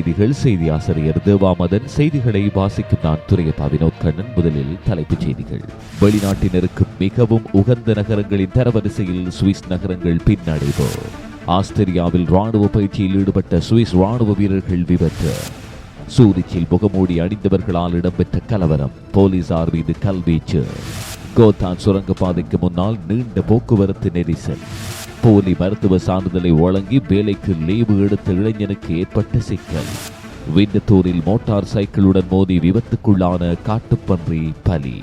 செய்திகள் செய்தி ஆசிரியர் தேவாமதன். செய்திகளை வாசிக்கும் நான் துரையப்பா வினோத் கண்ணன் முதலில் தலைப்புச் செய்திகள். வெளிநாட்டினருக்கு மிகவும் உகந்த நகரங்களின் தரவரிசையில் சுவிஸ் நகரங்கள் பின்னடைவு. ஆஸ்திரியாவில் ராணுவ பயிற்சியில் ஈடுபட்ட சுவிஸ் ராணுவ வீரர்கள் விபத்து. சூரிச்சில் முகமூடி அணிந்தவர்களால் இடம்பெற்ற கலவரம். போலீசார் மீது கல்வீச்சு. கோத்தான் சுரங்கப்பாதைக்கு முன்னால் நீண்ட போக்குவரத்து நெரிசல். போலி மருத்துவ சான்றிதழை வழங்கி வேலைக்கு லீவு எடுத்த இளைஞனுக்கு ஏற்பட்ட சிக்கல். விண்டத்தூரில் மோட்டார் சைக்கிளுடன் மோதி விபத்துக்குள்ளான காட்டுப்பன்றி பலி.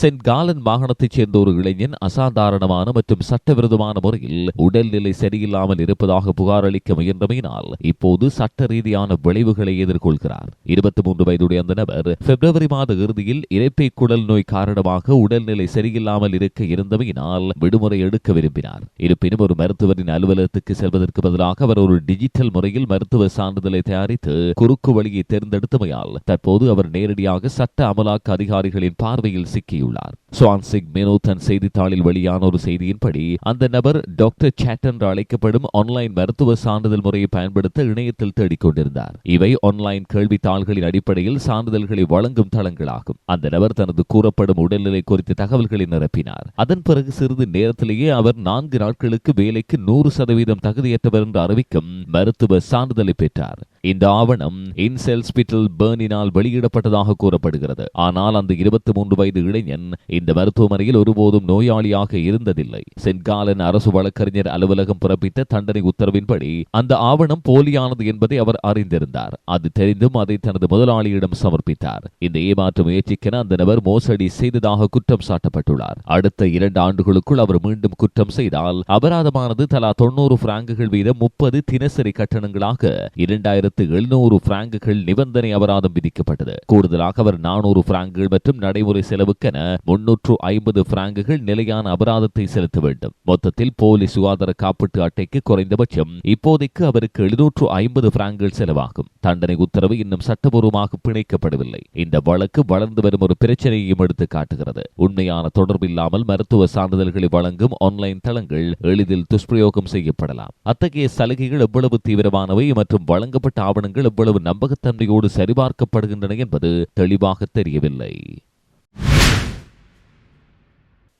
சென்ட் காலன் மாகாணத்தைச் சேர்ந்த ஒரு இளைஞன் அசாதாரணமான மற்றும் சட்டவிரோதமான முறையில் உடல்நிலை சரியில்லாமல் இருப்பதாக புகார் அளிக்க முயன்றமையினால் இப்போது சட்ட ரீதியான விளைவுகளை எதிர்கொள்கிறார். இருபத்தி மூன்று வயதுடைய அந்த நபர் பிப்ரவரி மாத இறுதியில் இறைப்பை குடல் நோய் காரணமாக உடல்நிலை சரியில்லாமல் இருக்க இருந்தமையினால் விடுமுறை எடுக்க விரும்பினார். இருப்பினும் ஒரு மருத்துவரின் அலுவலகத்துக்கு செல்வதற்கு பதிலாக அவர் ஒரு டிஜிட்டல் முறையில் மருத்துவ சான்றிதழை தயாரித்து குறுக்கு வழியை தேர்ந்தெடுத்தமையால் தற்போது அவர் நேரடியாக சட்ட அமலாக்க அதிகாரிகளின் பார்வையில் சிக்கி சுவான்சிக் மெனோ தன் செய்தித்தாளில் வெளியான ஒரு செய்தியின்படி அந்த நபர் டாக்டர் சாட் என்று அழைக்கப்படும் ஆன்லைன் மருத்துவ சான்றிதழ் முறையை பயன்படுத்த இணையத்தில் தேடிக் கொண்டிருந்தார் இவை ஆன்லைன் கேள்வித்தாள்களின் அடிப்படையில் சான்றிதழ்களை வழங்கும் தளங்களாகும். அந்த நபர் தனது கூறப்படும் உடல்நிலை குறித்த தகவல்களை நிரப்பினார். அதன் பிறகு சிறிது நேரத்திலேயே அவர் நான்கு நாட்களுக்கு வேலைக்கு நூறு சதவீதம் தகுதியற்றவர் என்று அறிவிக்கும் மருத்துவ சான்றிதழை பெற்றார். இந்த ஆவணம் இன்செல்ஸ்பிட்டல் பேர்னினால் வெளியிடப்பட்டதாக கூறப்படுகிறது. ஆனால் அந்த இருபத்தி மூன்று வயது இளைஞன் இந்த மருத்துவமனையில் ஒருபோதும் நோயாளியாக இருந்ததில்லை. சென்காலன் அரசு வழக்கறிஞர் அலுவலகம் பிறப்பித்த தண்டனை உத்தரவின்படி அந்த ஆவணம் போலியானது என்பதை அவர் அறிந்திருந்தார். அது தெரிந்தும் அதை தனது முதலாளியிடம் சமர்ப்பித்தார். இந்த ஏமாற்று முயற்சிக்கென அந்த நபர் மோசடி செய்ததாக குற்றம் சாட்டப்பட்டுள்ளார். அடுத்த இரண்டு ஆண்டுகளுக்குள் அவர் மீண்டும் குற்றம் செய்தால் அபராதமானது தலா தொன்னூறு பிராங்குகள் வீதம் முப்பது தினசரி கட்டணங்களாக இரண்டாயிரத்து எழுநூறு பிராங்குகள் நிபந்தனை அபராதம் விதிக்கப்பட்டது. கூடுதலாக அவர் நானூறு பிராங்குகள் மற்றும் நடைமுறை செலவுக்கென முன்னூற்று ஐம்பது பிராங்குகள் நிலையான அபராதத்தை செலுத்த வேண்டும். மொத்தத்தில் போலி சுகாதார காப்பீட்டு அட்டைக்கு குறைந்தபட்சம் இப்போதைக்கு அவருக்கு எழுநூற்று ஐம்பது பிராங்குகள் செலவாகும். தண்டனை உத்தரவு இன்னும் சட்டபூர்வமாக பிணைக்கப்படவில்லை. இந்த வழக்கு வளர்ந்து வரும் ஒரு பிரச்சனையையும் எடுத்து காட்டுகிறது. உண்மையான தொடர்பில்லாமல் மருத்துவ சான்றிதழ்களை வழங்கும் ஆன்லைன் தளங்கள் எளிதில் துஷ்பிரயோகம் செய்யப்படலாம். அத்தகைய சலுகைகள் எவ்வளவு தீவிரமானவை மற்றும் வழங்கப்பட்ட ஆவணங்கள் எவ்வளவு நம்பகத்தன்மையோடு சரிபார்க்கப்படுகின்றன என்பது தெளிவாக தெரியவில்லை.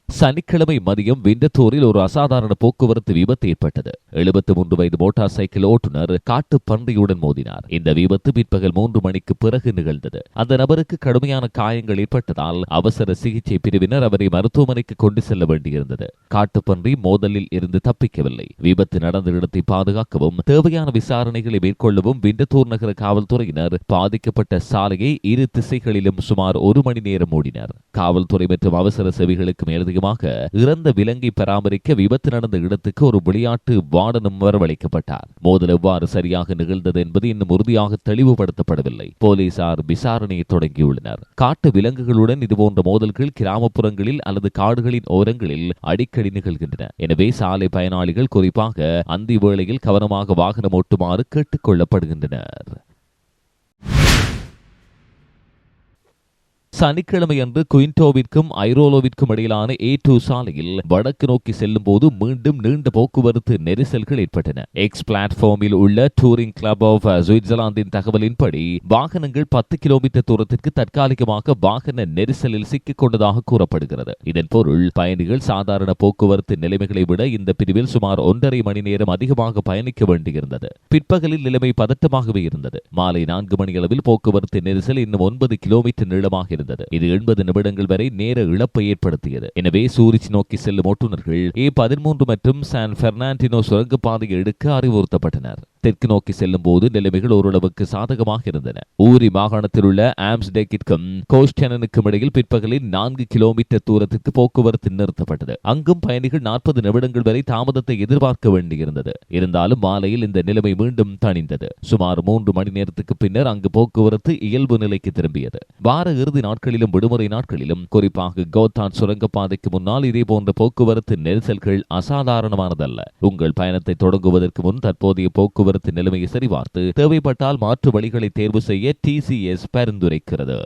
சனிக்கிழமை மதியம் விண்டத்தூரில் ஒரு அசாதாரண போக்குவரத்து விபத்து ஏற்பட்டது. எழுபத்தி மூன்று வயது மோட்டார் சைக்கிள் ஓட்டுநர் காட்டு பன்றியுடன் மோதினார். இந்த விபத்து பிற்பகல் மூன்று மணிக்கு பிறகு நிகழ்ந்தது. அந்த நபருக்கு கடுமையான காயங்கள் ஏற்பட்டதால் அவசர சிகிச்சை பிரிவினர் அவரை மருத்துவமனைக்கு கொண்டு செல்ல வேண்டியிருந்தது. காட்டுப்பன்றி மோதலில் இருந்து தப்பிக்கவில்லை. விபத்து நடந்த இடத்தை பாதுகாக்கவும் தேவையான விசாரணைகளை மேற்கொள்ளவும் விண்டத்தூர் நகர காவல்துறையினர் பாதிக்கப்பட்ட சாலையை இரு திசைகளிலும் சுமார் ஒரு மணி நேரம் மூடினர் காவல்துறை மற்றும் அவசர சேவைகளுக்கு மேலதிக காரணமாக இறந்த விலங்கை பராமரிக்க விபத்து நடந்த இடத்துக்கு ஒரு விளையாட்டு வார்டனும் வரவழைக்கப்பட்டார். மோதல் எவ்வாறு சரியாக நிகழ்ந்தது என்பது இன்னும் உறுதியாக தெளிவுபடுத்தப்படவில்லை. போலீசார் விசாரணையை தொடங்கியுள்ளனர். காட்டு விலங்குகளுடன் இதுபோன்ற மோதல்கள் கிராமப்புறங்களில் அல்லது காடுகளின் ஓரங்களில் அடிக்கடி நிகழ்கின்றன. எனவே சாலை பயனாளிகள் குறிப்பாக அந்தி வேளையில் கவனமாக வாகனம் ஓட்டுமாறு கேட்டுக் சனிக்கிழமையன்று சனிக்கிழமை அன்று குயின்டோவிற்கும் ஐரோலோவிற்கும் இடையிலான ஏ டூ சாலையில் வடக்கு நோக்கி செல்லும் போது மீண்டும் நீண்ட போக்குவரத்து நெரிசல்கள் ஏற்பட்டன. எக்ஸ் பிளாட்ஃபார்மில் உள்ள டூரிங் கிளப் ஆஃப் சுவிட்சர்லாந்தின் தகவலின்படி வாகனங்கள் பத்து கிலோமீட்டர் தூரத்திற்கு தற்காலிகமாக வாகன நெரிசலில் சிக்கிக் கொண்டதாக கூறப்படுகிறது. இதன் பொருள் பயணிகள் சாதாரண போக்குவரத்து நிலைமைகளை விட இந்த பிரிவில் சுமார் ஒன்றரை மணி நேரம் அதிகமாக பயணிக்க வேண்டியிருந்தது. பிற்பகலில் நிலைமை பதட்டமாகவே இருந்தது. மாலை நான்கு மணி அளவில் போக்குவரத்து நெரிசல் இன்னும் ஒன்பது கிலோமீட்டர் நீளமாக இருந்தது. இது எண்பது நிமிடங்கள் வரை நேர இழப்பை ஏற்படுத்தியது. எனவே சூரிச் நோக்கி செல்லும் ஓட்டுநர்கள் ஏ பதிமூன்று மற்றும் சான் பெர்னாண்டினோ சுரங்கப்பாதையை எடுக்க அறிவுறுத்தப்பட்டனர். தெற்கு நோக்கி செல்லும் போது நிலைமைகள் ஓரளவுக்கு சாதகமாக இருந்தன. ஊரி மாகாணத்தில் உள்ள ஆம்ஸ்டேக்கிற்கும் கோஸ்டனனுக்கும் இடையில் பிற்பகலில் நான்கு கிலோமீட்டர் தூரத்திற்கு போக்குவரத்து நிறுத்தப்பட்டது. அங்கும் பயணிகள் நாற்பது நிமிடங்கள் வரை தாமதத்தை எதிர்பார்க்க வேண்டியிருந்தது. இருந்தாலும் மாலையில் இந்த நிலைமை மீண்டும் தணிந்தது. சுமார் மூன்று மணி நேரத்துக்கு பின்னர் அங்கு போக்குவரத்து இயல்பு நிலைக்கு திரும்பியது. வார இறுதி நாட்களிலும் விடுமுறை நாட்களிலும் குறிப்பாக கோத்தான் சுரங்கப்பாதைக்கு முன்னால் இதே போன்ற போக்குவரத்து நெரிசல்கள் அசாதாரணமானதல்ல. உங்கள் பயணத்தை தொடங்குவதற்கு முன் தற்போதைய போக்குவரத்து நிலைமையை சரிபார்த்து தேவைப்பட்டால் மாற்று வழிகளை தேர்வு செய்ய டிசிஎஸ் பரிந்துரைக்கிறது.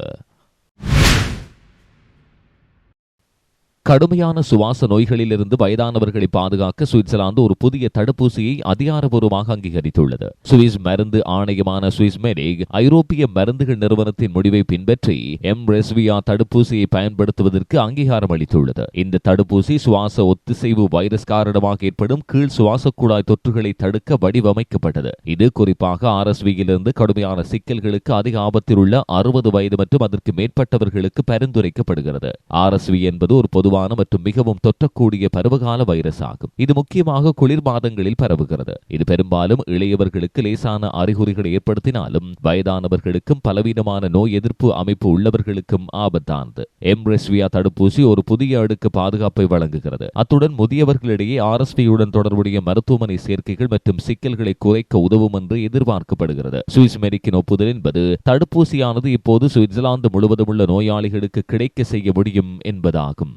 கடுமையான சுவாச நோய்களிலிருந்து வயதானவர்களை பாதுகாக்க சுவிட்சர்லாந்து ஒரு புதிய தடுப்பூசியை அதிகாரபூர்வமாக அங்கீகரித்துள்ளது. சுவிஸ் மருந்து ஆணையமான சுவிஸ் மெடிக் ஐரோப்பிய மருந்துகள் நிறுவனத்தின் முடிவை பின்பற்றி எம் ரெஸ்வியா தடுப்பூசியை பயன்படுத்துவதற்கு அங்கீகாரம் அளித்துள்ளது. இந்த தடுப்பூசி சுவாச ஒத்திசைவு வைரஸ் காரணமாக ஏற்படும் கீழ் சுவாச குழாய் தொற்றுகளை தடுக்க வடிவமைக்கப்பட்டது. இது குறிப்பாக ஆர்எஸ்வியிலிருந்து கடுமையான சிக்கல்களுக்கு அதிக ஆபத்தில் உள்ள அறுபது வயது மற்றும் அதற்கு மேற்பட்டவர்களுக்கு பரிந்துரைக்கப்படுகிறது. ஆர்எஸ்வி என்பது ஒரு பொது பொதுவான மற்றும் மிகவும் தொற்றக்கூடிய பருவகால வைரஸ் ஆகும். இது முக்கியமாக குளிர் மாதங்களில் பரவுகிறது. இது பெரும்பாலும் இளையவர்களுக்கு லேசான அறிகுறிகளை ஏற்படுத்தினாலும் வயதானவர்களுக்கும் பலவீனமான நோய் எதிர்ப்பு அமைப்பு உள்ளவர்களுக்கும் ஆபத்தானது. எம்ரெஸ்வியா தடுப்பூசி ஒரு புதிய அடுக்கு பாதுகாப்பை வழங்குகிறது. அத்துடன் முதியவர்களிடையே ஆர்எஸ்பியுடன் தொடர்புடைய மருத்துவமனை சேர்க்கைகள் மற்றும் சிக்கல்களை குறைக்க உதவும் என்று எதிர்பார்க்கப்படுகிறது. சுவிஸ் மெரிக்கின் ஒப்புதல் என்பது தடுப்பூசியானது இப்போது சுவிட்சர்லாந்து முழுவதும் உள்ள நோயாளிகளுக்கு கிடைக்க செய்ய முடியும் என்பதாகும்.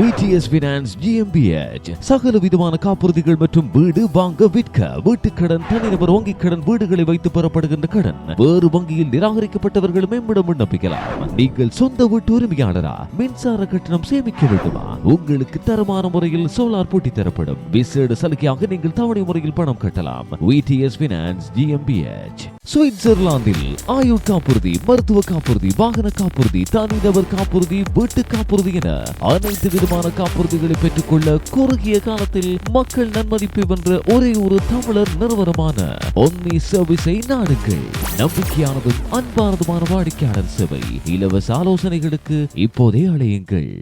விடிஎஸ் பினான்ஸ் ஜிஎம்பிஎச் சகல விதமான காப்புறுதிகள் மற்றும் வீடு வாங்க விற்க வீட்டுக் கடன் தனிநபர் வங்கிக் கடன் வீடுகளை வைத்து பெறப்படுகின்ற கடன் வேறு வங்கியில் நிராகரிக்கப்பட்டவர்கள் மேம்பட விண்ணப்பிக்கலாம். நீங்கள் சொந்த வீட்டு உரிமையாளரா? மின்சார கட்டணம் சேமிக்க வேண்டுமா? உங்களுக்கு தரமான முறையில் சோலார் போட்டி தரப்படும். விசேட சலுகையாக நீங்கள் தவணை முறையில் பணம் கட்டலாம். விடிஎஸ் பினான்ஸ் ஜிஎம்பிஎச் சுவிட்சர்லாந்தில் ஆயுள் காப்புறுதி மருத்துவ காப்புறுதி வாகன காப்புறுதி தனிநபர் காப்புறுதி வீட்டு காப்புறுதி என அனைத்து விதமான காப்புறுதிகளை பெற்றுக்கொள்ள குறுகிய காலத்தில் மக்கள் நன்மதிப்பை வென்ற ஒரே ஒரு தமிழர் நிறுவனமான ஒன்னி சர்வீஸை நாடுங்கள் நம்பிக்கையானதும் அன்பானதுமான வாடிக்கையாளர் சேவை இலவச ஆலோசனைகளுக்கு இப்போதே அழையுங்கள்.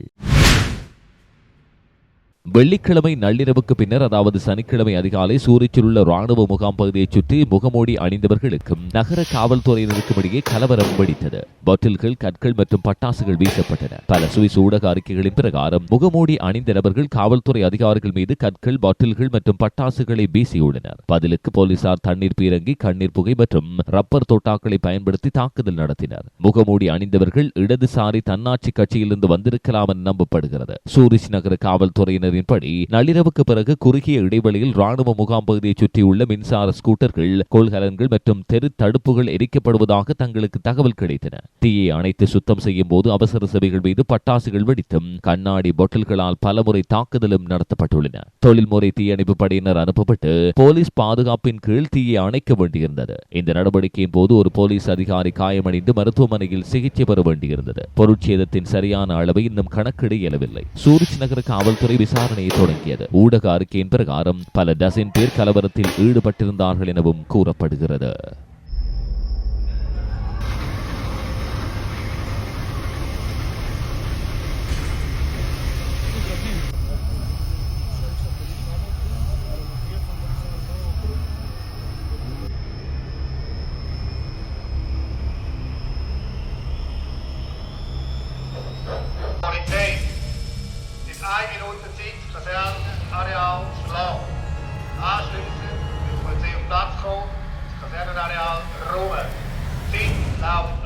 வெள்ளிக்கிழமை நள்ளிரவுக்கு பின்னர் அதாவது சனிக்கிழமை அதிகாலை சூரிச்சில் உள்ள ராணுவ முகாம் பகுதியை சுற்றி முகமூடி அணிந்தவர்களுக்கும் நகர காவல்துறையினருக்கும் இடையே கலவரம் வெடித்தது. பாட்டில்கள் கற்கள் மற்றும் பட்டாசுகள் வீசப்பட்டன. பல சுவிஸ் ஊடக அறிக்கைகளின் பிரகாரம் முகமூடி அணிந்த நபர்கள் காவல்துறை அதிகாரிகள் மீது கற்கள் பாட்டில்கள் மற்றும் பட்டாசுகளை வீசியுள்ளனர். பதிலுக்கு போலீசார் தண்ணீர் பீரங்கி கண்ணீர் புகை மற்றும் ரப்பர் தோட்டாக்களை பயன்படுத்தி தாக்குதல் நடத்தினர். முகமூடி அணிந்தவர்கள் இடதுசாரி தன்னாட்சி கட்சியிலிருந்து வந்திருக்கலாம் என நம்பப்படுகிறது. சூரிச் நகர தகவலின்படி நள்ளிரவுக்கு பிறகு குறுகிய இடைவெளியில் ராணுவ முகாம் பகுதியைச் சுற்றியுள்ள மின்சார ஸ்கூட்டர்கள் கொள்கலன்கள் மற்றும் தெரு தடுப்புகள் எரிக்கப்படுவதாக தங்களுக்கு தகவல் கிடைத்தன. தீயை அணைத்து சுத்தம் செய்யும் போது அவசர சபைகள் மீது பட்டாசுகள் வெடித்தும் கண்ணாடி பொட்டல்களால் பலமுறை தாக்குதலும் நடத்தப்பட்டுள்ளன. தொழில்முறை தீயணைப்பு படையினர் அனுப்பப்பட்டு போலீஸ் பாதுகாப்பின் கீழ் தீயை அணைக்க வேண்டியிருந்தது. இந்த நடவடிக்கையின் போது ஒரு போலீஸ் அதிகாரி காயமடைந்து மருத்துவமனையில் சிகிச்சை பெற வேண்டியிருந்தது. பொருட்சேதத்தின் சரியான அளவை இன்னும் கணக்கிட இயலவில்லை. சூரிச் நகர காவல்துறை விசாரணை விசாரணையை தொடங்கியது. ஊடக அறிக்கையின் பிரகாரம் பல டசின் பேர் கலவரத்தில் ஈடுபட்டிருந்தார்கள் எனவும் கூறப்படுகிறது. areaal Slauw. Aansluiten, museum het kazernenareaal Rome. 10, Lauw.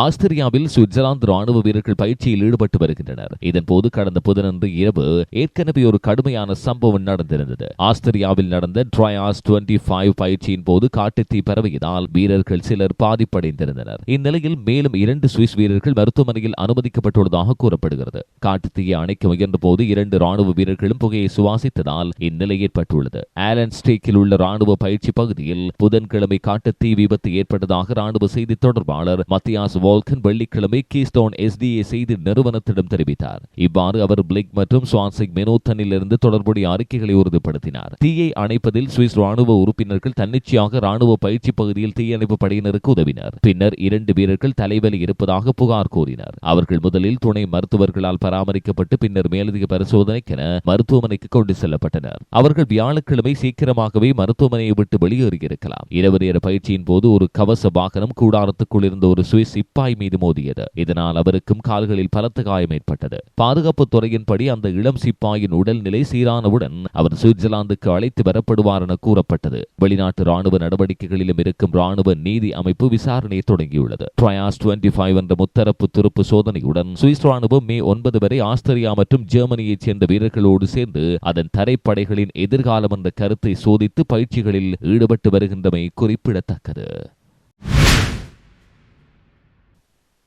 ஆஸ்திரியாவில் சுவிட்சர்லாந்து ராணுவ வீரர்கள் பயிற்சியில் ஈடுபட்டு வருகின்றனர். இதன்போது கடந்த புதனன்று இரவு ஏற்கனவே ஒரு கடுமையான சம்பவம் நடந்திருந்தது. ஆஸ்திரியாவில் நடந்த ட்ரயாஸ் டுவெண்டி ஃபைவ் பயிற்சியின் போது காட்டுத்தீ பரவியதால் வீரர்கள் சிலர் பாதிப்படைந்திருந்தனர். இந்நிலையில் மேலும் இரண்டு சுவிஸ் வீரர்கள் மருத்துவமனையில் அனுமதிக்கப்பட்டுள்ளதாக கூறப்படுகிறது. காட்டுத்தீயை அணைக்க முயன்ற போது இரண்டு ராணுவ வீரர்களும் புகையை சுவாசித்ததால் இந்நிலை ஏற்பட்டுள்ளது. ஆலன் ஸ்டேக்கில் உள்ள ராணுவ பயிற்சி பகுதியில் புதன்கிழமை காட்டுத்தீ விபத்து ஏற்பட்டதாக ராணுவ செய்தி தொடர்பாளர் மத்தியாஸ் வால்கன் வெள்ளிக்கிழமை கீஸ்டோன் எஸ்டிஏ செய்தி நிறுவனத்திடம் தெரிவித்தார். இவ்வாறு அவர் பிளிக் மற்றும் சுவான்சிக் மெனோத்தனிலிருந்து தொடர்புடைய அறிக்கைகளை உறுதிப்படுத்தினார். தீயை அணைப்பதில் சுவிஸ் ராணுவ உறுப்பினர்கள் தன்னிச்சையாக ராணுவ பயிற்சி பகுதியில் தீயணைப்பு படையினருக்கு உதவினர். பின்னர் இரண்டு வீரர்கள் தலைவலி இருப்பதாக புகார் கூறினர். அவர்கள் முதலில் துணை மருத்துவர்களால் பராமரிக்கப்பட்டு பின்னர் மேலதிக பரிசோதனைக்கென மருத்துவமனைக்கு கொண்டு செல்லப்பட்டனர். அவர்கள் வியாழக்கிழமை சீக்கிரமாகவே மருத்துவமனையை விட்டு வெளியேறியிருக்கலாம். இரவு நேர பயிற்சியின் போது ஒரு கவச வாகனம் கூடாரத்துக்குள் இருந்த ஒரு சுவிஸ் சிப்பாய் மீது மோதியது. இதனால் அவருக்கும் கால்களில் பலத்த காயம் ஏற்பட்டது. பாதுகாப்பு துறையின்படி அந்த இளம் சிப்பாயின் உடல்நிலை சீரானவுடன் அவர் சுவிட்சர்லாந்துக்கு அழைத்து வரப்படுவார் என கூறப்பட்டது. வெளிநாட்டு ராணுவ நடவடிக்கைகளிலும் இருக்கும் ராணுவ நீதி அமைப்பு விசாரணையை தொடங்கியுள்ளது. ட்ரயாஸ் டுவெண்டி ஃபைவ் என்ற முத்தரப்பு துருப்பு சோதனையுடன் சுவிஸ் ராணுவம் மே ஒன்பது வரை ஆஸ்திரியா மற்றும் ஜெர்மனியைச் சேர்ந்த வீரர்களோடு சேர்ந்து அதன் தரைப்படைகளின் எதிர்காலம் என்ற கருத்தை சோதித்து பயிற்சிகளில் ஈடுபட்டு வருகின்றமை குறிப்பிடத்தக்கது.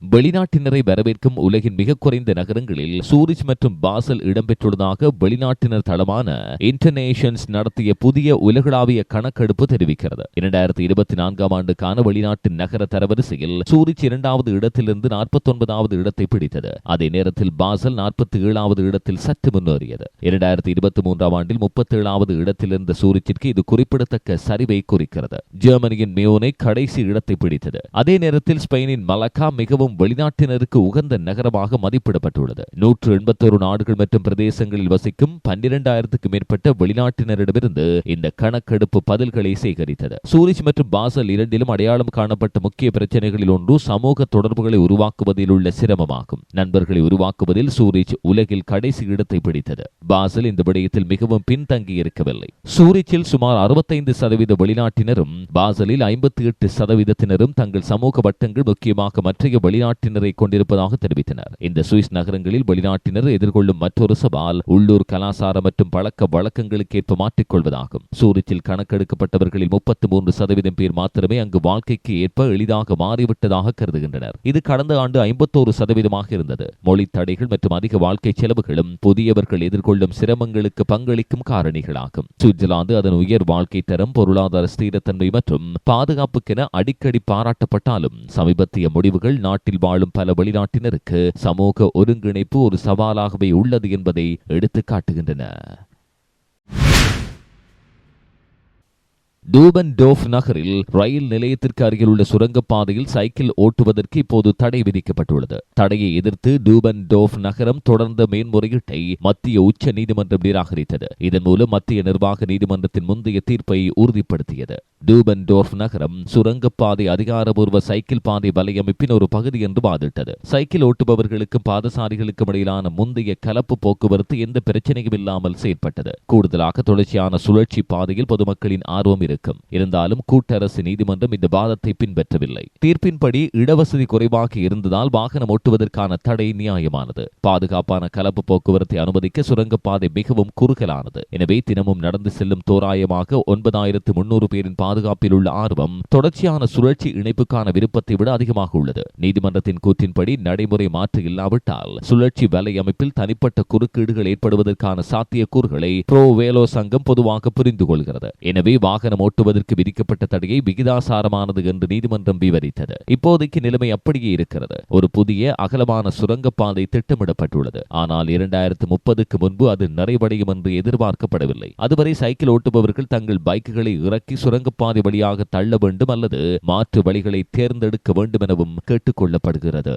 வெளிநாட்டினரை வரவேற்கும் உலகின் மிக குறைந்த நகரங்களில் சூரிச் மற்றும் பாசல் இடம்பெற்றுள்ளதாக வெளிநாட்டினர் தளமான இன்டர்நேஷன்ஸ் நடத்திய புதிய உலகளாவிய கணக்கெடுப்பு தெரிவிக்கிறது. இரண்டாயிரத்தி இருபத்தி நான்காம் ஆண்டுக்கான வெளிநாட்டு நகர தரவரிசையில் சூரிச் இரண்டாவது இடத்திலிருந்து நாற்பத்தி ஒன்பதாவது இடத்தை பிடித்தது. அதே நேரத்தில் பாசல் நாற்பத்தி ஏழாவது இடத்தில் சற்று முன்னேறியது. இரண்டாயிரத்தி இருபத்தி மூன்றாம் ஆண்டில் முப்பத்தி ஏழாவது இடத்திலிருந்த சூரிச்சிற்கு இது குறிப்பிடத்தக்க சரிவை குறிக்கிறது. ஜெர்மனியின் மியோனை கடைசி இடத்தை பிடித்தது. அதே நேரத்தில் ஸ்பெயினின் மலக்கா மிகவும் வெளிநாட்டினருக்கு உகந்த நகரமாக மதிப்பிடப்பட்டுள்ளது. நூற்று எண்பத்தோரு நாடுகள் மற்றும் பிரதேசங்களில் வசிக்கும் பன்னிரண்டாயிரத்துக்கு மேற்பட்ட வெளிநாட்டினரிடமிருந்து இந்த கணக்கெடுப்பு பதில்களை சேகரித்தது. சூரிச் மற்றும் பாசல் இரண்டிலும் அடையாளம் காணப்பட்ட முக்கிய பிரச்சனைகளில் ஒன்று சமூக தொடர்புகளை உருவாக்குவதில் உள்ள சிரமமாகும். நண்பர்களை உருவாக்குவதில் சூரிச் உலகில் கடைசி இடத்தை பிடித்தது. பாசல் இந்த விடயத்தில் மிகவும் பின்தங்கி இருக்கவில்லை சூரிச்சில் சுமார் அறுபத்தைந்து சதவீத வெளிநாட்டினரும் பாசலில் ஐம்பத்தி எட்டு சதவீதத்தினரும் தங்கள் சமூக வட்டங்கள் முக்கியமாக மற்றைய வெளிநாட்டினரை கொண்டிருப்பதாக தெரிவித்தனர். இந்த சுவிஸ் நகரங்களில் வெளிநாட்டினர் எதிர்கொள்ளும் மற்றொரு சவால் உள்ளூர் கலாசார மற்றும் பழக்க வழக்கங்களுக்கேற்ப மாற்றிக்கொள்வதாகும். சூரிச்சில் கணக்கெடுக்கப்பட்டவர்களில் முப்பத்தி மூன்று சதவீதம் பேர் மாத்திரமே அங்கு வாழ்க்கைக்கு ஏற்ப எளிதாக மாறிவிட்டதாக கருதுகின்றனர். இது கடந்த ஆண்டு ஐம்பத்தோரு சதவீதமாக இருந்தது. மொழி தடைகள் மற்றும் அதிக வாழ்க்கை செலவுகளும் புதியவர்கள் எதிர்கொள்ளும் சிரமங்களுக்கு பங்களிக்கும் காரணிகளாகும். சுவிட்சர்லாந்து அதன் உயர் வாழ்க்கை தரம் பொருளாதார ஸ்திரத்தன்மை மற்றும் பாதுகாப்புக்கென அடிக்கடி பாராட்டப்பட்டாலும் சமீபத்திய முடிவுகள் நாட்டில் வாழும் பல வெளிநாட்டினருக்கு சமூக ஒருங்கிணைப்பு ஒரு சவாலாகவே உள்ளது என்பதை எடுத்துக் காட்டுகின்றன டூபன் டோஃப் நகரில் ரயில் நிலையத்திற்கு அருகில் உள்ள சுரங்கப்பாதையில் சைக்கிள் ஓட்டுவதற்கு இப்போது தடை விதிக்கப்பட்டுள்ளது. தடையை எதிர்த்து டூபன் டோஃப் நகரம் தொடர்ந்த மேன்முறையீட்டை மத்திய உச்ச நீதிமன்றம் நிராகரித்தது. இதன் மூலம் மத்திய நிர்வாக நீதிமன்றத்தின் முந்தைய தீர்ப்பை உறுதிப்படுத்தியது. டூபன் டோர்ஃப் நகரம் சுரங்கப்பாதை அதிகாரபூர்வ சைக்கிள் பாதை வலையமைப்பின் ஒரு பகுதி என்று வாதிட்டது. சைக்கிள் ஓட்டுபவர்களுக்கும் பாதசாரிகளுக்கும் இடையிலான முந்தைய கலப்பு போக்குவரத்து எந்த பிரச்சனையும் இல்லாமல் செயற்பட்டது. கூடுதலாக தொடர்ச்சியான சுழற்சி பாதையில் பொதுமக்களின் ஆர்வம் இருக்கும் இருந்தாலும் கூட்டரசு நீதிமன்றம் இந்த வாதத்தை பின்பற்றவில்லை. தீர்ப்பின்படி இடவசதி குறைவாக இருந்ததால் வாகனம் ஓட்டுவதற்கான தடை நியாயமானது. பாதுகாப்பான கலப்பு போக்குவரத்தை அனுமதிக்க சுரங்கப்பாதை மிகவும் குறுகலானது. எனவே தினமும் நடந்து செல்லும் தோராயமாக ஒன்பதாயிரத்து முன்னூறு பேரின் பாதுகாப்பில் உள்ள ஆர்வம் தொடர்ச்சியான சுழற்சி இணைப்புக்கான விருப்பத்தை விட அதிகமாக உள்ளது. நீதிமன்றத்தின் கூற்றின்படி நடைமுறை மாற்று இல்லாவிட்டால் சுழற்சி வலை அமைப்பில் தனிப்பட்ட குறுக்கீடுகள் ஏற்படுவதற்கான சாத்தியக்கூறுகளை ப்ரோ வேலோ சங்கம் பொதுவாக புரிந்து கொள்கிறது எனவே வாகனம் ஓட்டுவதற்கு விதிக்கப்பட்ட தடையை விகிதாசாரமானது என்று நீதிமன்றம் விவரித்தது. இப்போதைக்கு நிலைமை அப்படியே இருக்கிறது. ஒரு புதிய அகலமான சுரங்கப்பாதை திட்டமிடப்பட்டுள்ளது. ஆனால் இரண்டாயிரத்து முப்பதுக்கு முன்பு அது நிறைவடையும் என்று எதிர்பார்க்கப்படவில்லை. அதுவரை சைக்கிள் ஓட்டுபவர்கள் தங்கள் பைக்குகளை இறக்கி சுரங்கப்பாதை வழியாக தள்ள வேண்டும் அல்லது மாற்று வழிகளை தேர்ந்தெடுக்க வேண்டும் எனவும் கேட்டுக் கொள்ளப்படுகிறது.